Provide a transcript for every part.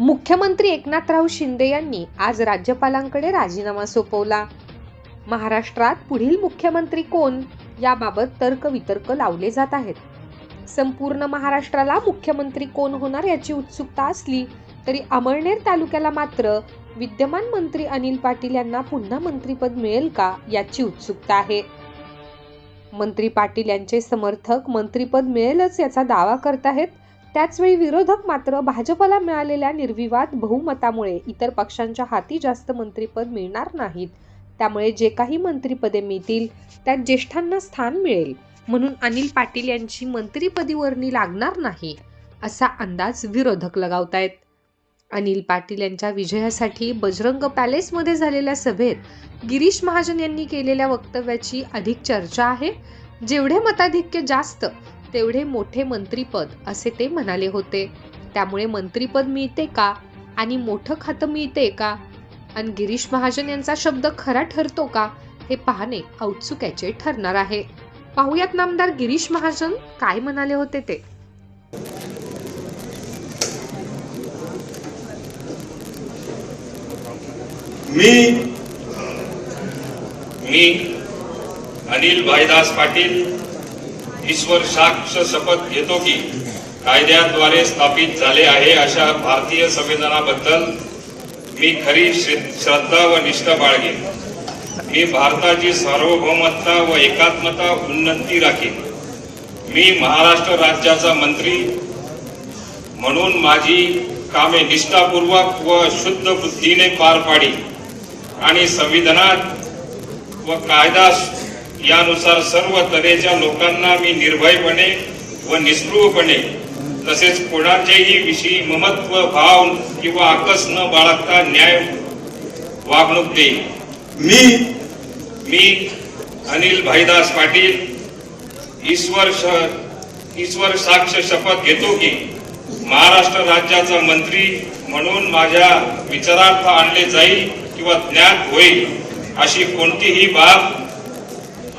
मुख्यमंत्री एकनाथराव शिंदे यांनी आज राज्यपालांकडे राजीनामा सोपवला. महाराष्ट्रात पुढील मुख्यमंत्री कोण? याबाबत तर्कवितर्क लावले जात आहेत. संपूर्ण महाराष्ट्राला मुख्यमंत्री कोण होणार याची उत्सुकता असली तरी अमळनेर तालुक्याला मात्र विद्यमान मंत्री अनिल पाटील यांना पुन्हा मंत्रीपद मिळेल का याची उत्सुकता आहे. मंत्री पाटील यांचे समर्थक मंत्रीपद मिळेलच याचा दावा करत आहेत. त्याचवेळी विरोधक मात्र भाजपला मिळालेल्या निर्विवाद बहुमतामुळे इतर पक्षांच्या हाती जास्त मंत्रीपद मिळणार नाहीत. त्यामुळे जे काही मंत्रिपदे मिळतील त्यात ज्येष्ठांना स्थान मिळेल. म्हणून अनिल पाटील यांची मंत्रिपदी वर्णी लागणार नाही असा अंदाज विरोधक लगावतायत. अनिल पाटील यांच्या विजयासाठी बजरंग पॅलेसमध्ये झालेल्या सभेत गिरीश महाजन यांनी केलेल्या वक्तव्याची अधिक चर्चा आहे. जेवढे मताधिक्य जास्त तेवढे मोठे मंत्रीपद असे ते म्हणाले होते. त्यामुळे मंत्रीपद मिळते का? आणि मोठं खातं मिळते का? आणि गिरीश महाजन यांचा शब्द खरा ठरतो का? हे पाहणे औत्सुक्याचे ठरणार आहे. पाहुयात नामदार गिरीश महाजन काय म्हणाले होते ते? मी मी अनिल भाईदास पाटील ईश्वर साक्ष शपथ घेतो की कायद्याद्वारे स्थापित झाले आहे अशा भारतीय संविधानाबद्दल मी खरी श्रद्धा व निष्ठा बाळगेन. मी भारताची सार्वभौमत्ता व एकात्मता उन्नती राखेन. मी महाराष्ट्र राज्याचा मंत्री म्हणून माझी कामे निष्ठापूर्वक व शुद्ध बुद्धीने पार पाडी आणि संविधानात व कायदा यानुसार सर्व तऱ्हेच्या लोकांना मी निर्भयपणे व निस्पृहपणे तसेच कोणाच्याही विषयी ममत्व भाव किंवा आकस न बाळगता न्याय वागणूक देईन. मी? मी अनिल भाईदास पाटील. ईश्वर ईश्वर साक्ष शपथ घेतो की महाराष्ट्र राज्याचा मंत्री म्हणून माझ्या विचारार्थ आणले जाईल किंवा ज्ञात होईल अशी कोणतीही बाब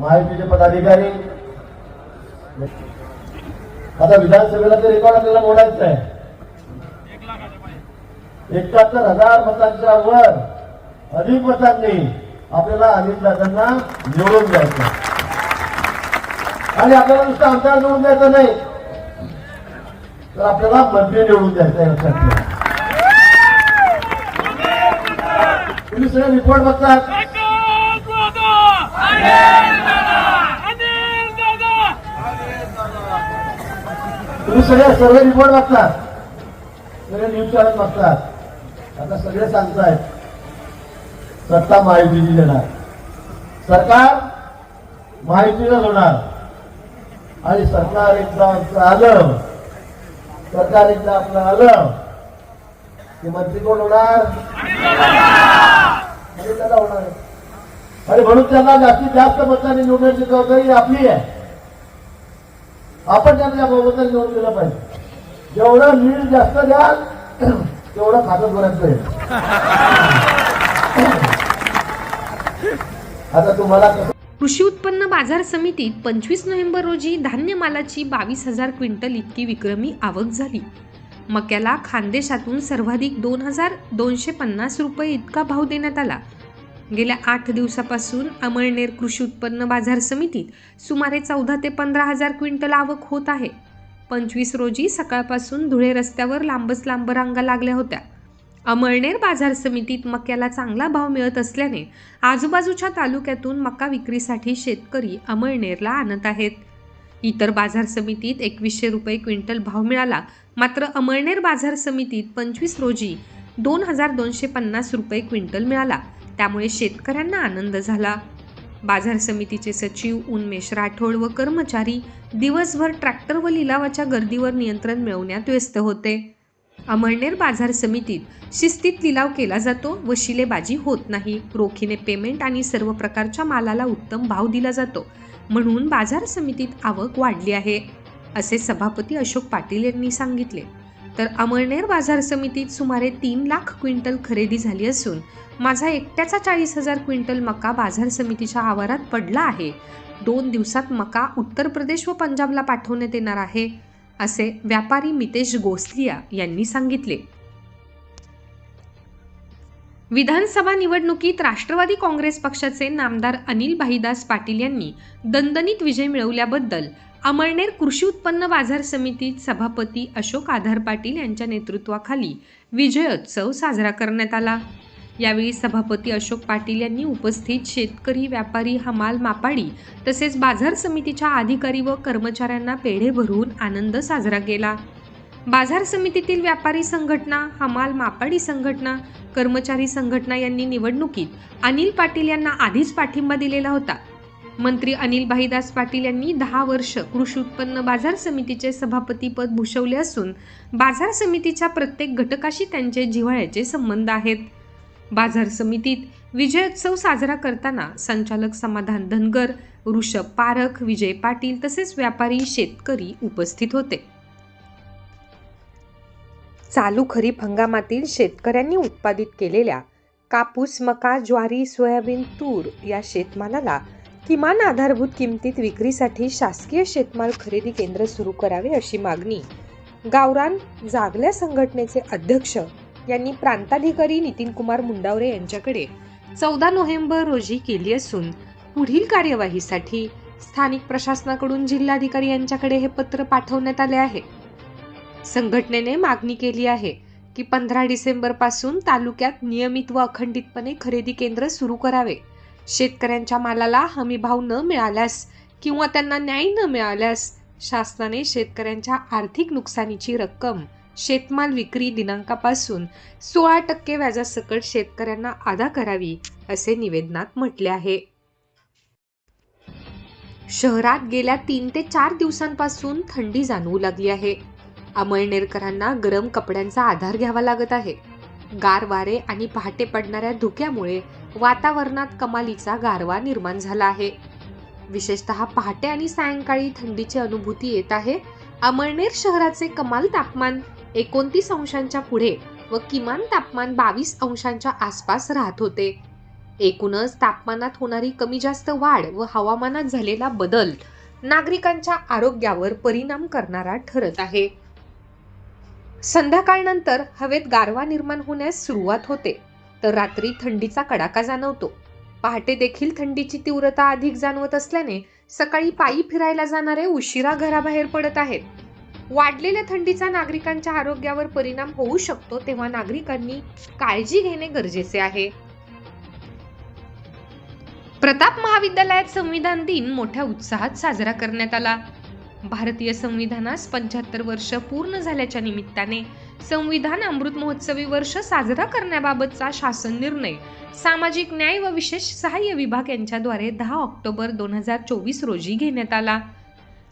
माहितीचे पदाधिकारी. आता विधानसभेला ते रेकॉर्ड आपल्याला मोडायचं आहे. एकाहत्तर हजार मतांच्या वर अधिक मतांनी आपल्याला अनिल दादांना निवडून द्यायचं आणि आपल्याला नुसतं आमदार निवडून द्यायचं नाही. तर आपल्याला मंत्री निवडून द्यायचं आहे लक्षात तुम्ही सगळे रिपोर्ट बघतात. तुम्ही सगळ्या सर्वे रिपोर्ट बघतात सगळे न्यूज चॅनल बघतात आता सगळे सांगतायत. सत्ता माहितीची देणार. सरकार माहितीनंच होणार. आणि सरकार एकदा आपलं आलं सरकार एकदा आपलं आलं की मंत्री कोण होणार? आणि त्याला होणार. आणि म्हणून त्यांना जास्तीत जास्त मतांनी निवडण्याची जबाबदारी आपली आहे. आपण त्यांना याबाबत निवडून दिला पाहिजे. जेवढं मीठ जास्त द्याल तेवढं खातं भरायचं आहे आता तुम्हाला कसं कृषी उत्पन्न बाजार समितीत पंचवीस नोव्हेंबर रोजी धान्य मालाची बावीस हजार क्विंटल इतकी विक्रमी आवक झाली. मक्याला खानदेशातून सर्वाधिक दोन हजार दोनशे पन्नास रुपये इतका भाव देण्यात आला. गेल्या आठ दिवसापासून अमळनेर कृषी उत्पन्न बाजार समितीत सुमारे चौदा ते पंधरा हजार क्विंटल आवक होत आहे. पंचवीस रोजी सकाळपासून धुळे रस्त्यावर लांबच लांब रांगा लागल्या होत्या. अमळनेर बाजार समितीत मक्याला चांगला भाव मिळत असल्याने आजूबाजूच्या तालुक्यातून मका विक्रीसाठी शेतकरी अमळनेरला आणत आहेत. इतर बाजार समितीत एकवीसशे रुपये क्विंटल भाव मिळाला. मात्र अमळनेर बाजार समितीत पंचवीस रोजी दोन हजार दोनशे पन्नास रुपये क्विंटल मिळाला. त्यामुळे शेतकऱ्यांना आनंद झाला. बाजार समितीचे सचिव उन्मेष राठोड व कर्मचारी दिवसभर ट्रॅक्टर व लिलावाच्या गर्दीवर नियंत्रण मिळवण्यात व्यस्त होते. अमळनेर बाजार समितीत शिस्तीत लिलाव केला जातो व शिलेबाजी होत नाही. रोखीने पेमेंट आणि सर्व प्रकारच्या मालाला उत्तम भाव दिला जातो. म्हणून बाजार समितीत आवक वाढली आहे असे सभापती अशोक पाटील यांनी सांगितले. तर अमळनेर बाजार समितीत सुमारे तीन लाख क्विंटल खरेदी झाली असून माझा एकट्याचा चाळीस हजार क्विंटल मका बाजार समितीच्या आवारात पडला आहे. दोन दिवसात मका उत्तर प्रदेश व पंजाबला पाठवण्यात येणार आहे असे व्यापारी मितेश गोसलिया यांनी सांगितले. विधानसभा निवडणुकीत राष्ट्रवादी काँग्रेस पक्षाचे नामदार अनिल भाईदास पाटील यांनी दणदणीत विजय मिळवल्याबद्दल अमळनेर कृषी उत्पन्न बाजार समितीत सभापती अशोक आधार पाटील यांच्या नेतृत्वाखाली विजयोत्सव साजरा करण्यात आला. यावेळी सभापती अशोक पाटील यांनी उपस्थित शेतकरी व्यापारी हमाल मापाडी तसेच बाजार समितीच्या अधिकारी व कर्मचाऱ्यांना पेढे भरून आनंद साजरा केला. बाजार समितीतील व्यापारी संघटना हमाल मापाडी संघटना कर्मचारी संघटना यांनी निवडणुकीत अनिल पाटील यांना आधीच पाठिंबा दिलेला होता. मंत्री अनिल भाईदास पाटील यांनी दहा वर्ष कृषी उत्पन्न बाजार समितीचे सभापतीपद भूषवले असून बाजार समितीच्या प्रत्येक घटकाशी त्यांचे जिव्हाळ्याचे संबंध आहेत. बाजार समितीत विजयोत्सव साजरा करताना संचालक समाधान धनगर ऋषभ पारख विजय पाटील तसेच व्यापारी शेतकरी उपस्थित होते. चालू खरीप हंगामातील शेतकऱ्यांनी उत्पादित केलेल्या कापूस मका ज्वारी सोयाबीन तूर या शेतमालाला किमान आधारभूत किमतीत विक्रीसाठी शासकीय शेतमाल खरेदी केंद्र सुरू करावे अशी मागणी गावरान जागल्या संघटनेचे अध्यक्ष यांनी प्रांताधिकारी नितीन कुमार मुंडावरे यांच्याकडे चौदा नोव्हेंबर रोजी केली असून पुढील कार्यवाहीसाठी स्थानिक प्रशासनाकडून जिल्हाधिकारी यांच्याकडे हे पत्र पाठवण्यात आले आहे. संघटनेने मागणी केली आहे की पंधरा डिसेंबरपासून तालुक्यात नियमित व अखंडितपणे खरेदी केंद्र सुरू करावे. शेतकऱ्यांच्या मालाला हमी भाव न मिळाल्यास किंवा त्यांना न्याय न मिळाल्यास शासनाने शेतकऱ्यांच्या आर्थिक नुकसानीची रक्कम शेतमाल विक्री दिनांकापासून सोळा टक्के व्याजासकट शेतकऱ्यांना अदा करावी असे निवेदनात म्हटले आहे. शहरात गेल्या तीन ते चार दिवसांपासून थंडी जाणवू लागली आहे. अमळनेरकरांना गरम कपड्यांचा आधार घ्यावा लागत आहे. गार वारे आणि पहाटे पडणाऱ्या धुक्यामुळे वातावरणात कमालीचा गारवा निर्माण झाला आहे. विशेषतः पहाटे आणि सायंकाळी थंडीची अनुभूती येत आहे. अमळनेर शहराचे कमाल तापमान एकोणतीस अंशांच्या पुढे व किमान तापमान बावीस अंशांच्या आसपास राहत होते. एकूणच तापमानात होणारी कमी जास्त वाढ व हवामानात झालेला बदल नागरिकांच्या आरोग्यावर परिणाम करणारा ठरत आहे. संध्याकाळनंतर हवेत गारवा निर्माण होण्यास सुरुवात होते तर रात्री थंडीचा कडाका जाणवतो. पहाटे देखील थंडीची तीव्रता अधिक जाणवत असल्याने सकाळी पायी फिरायला जाणारे उशिरा घराबाहेर पडत आहेत. वाढलेल्या थंडीचा नागरिकांच्या आरोग्यावर परिणाम होऊ शकतो तेव्हा नागरिकांनी काळजी घेणे गरजेचे आहे. प्रताप महाविद्यालयात संविधान दिन मोठ्या उत्साहात साजरा करण्यात आला. भारतीय संविधानास पंच्याहत्तर वर्ष पूर्ण झाल्याच्या निमित्ताने संविधान अमृत महोत्सवी वर्ष साजरा करण्याबाबतचा शासन निर्णय सामाजिक न्याय व विशेष सहाय्य विभाग यांच्याद्वारे दहा ऑक्टोबर दोन हजार चोवीस रोजी घेण्यात आला.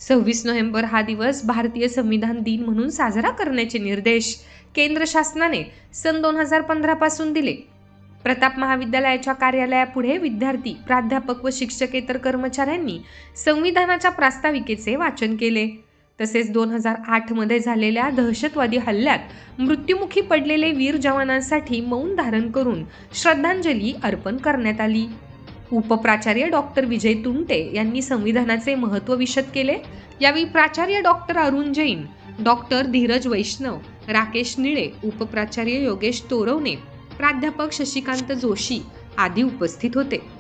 सव्वीस नोव्हेंबर हा दिवस भारतीय संविधान दिन म्हणून साजरा करण्याचे निर्देश केंद्र शासनाने सन दोन हजार पंधरापासून दिले. प्रताप महाविद्यालयाच्या कार्यालयापुढे विद्यार्थी प्राध्यापक व शिक्षकेतर कर्मचाऱ्यांनी संविधानाच्या प्रास्ताविकेचे वाचन केले. तसेच दोन हजार आठमध्ये झालेल्या दहशतवादी हल्ल्यात मृत्युमुखी पडलेले वीर जवानांसाठी मौन धारण करून श्रद्धांजली अर्पण करण्यात आली. उपप्राचार्य डॉक्टर विजय तुंटे यांनी संविधानाचे महत्त्व विशद केले. यावेळी प्राचार्य डॉक्टर अरुण जैन डॉक्टर धीरज वैष्णव राकेश निळे उपप्राचार्य योगेश तोरवणे प्राध्यापक शशिकांत जोशी आदी उपस्थित होते.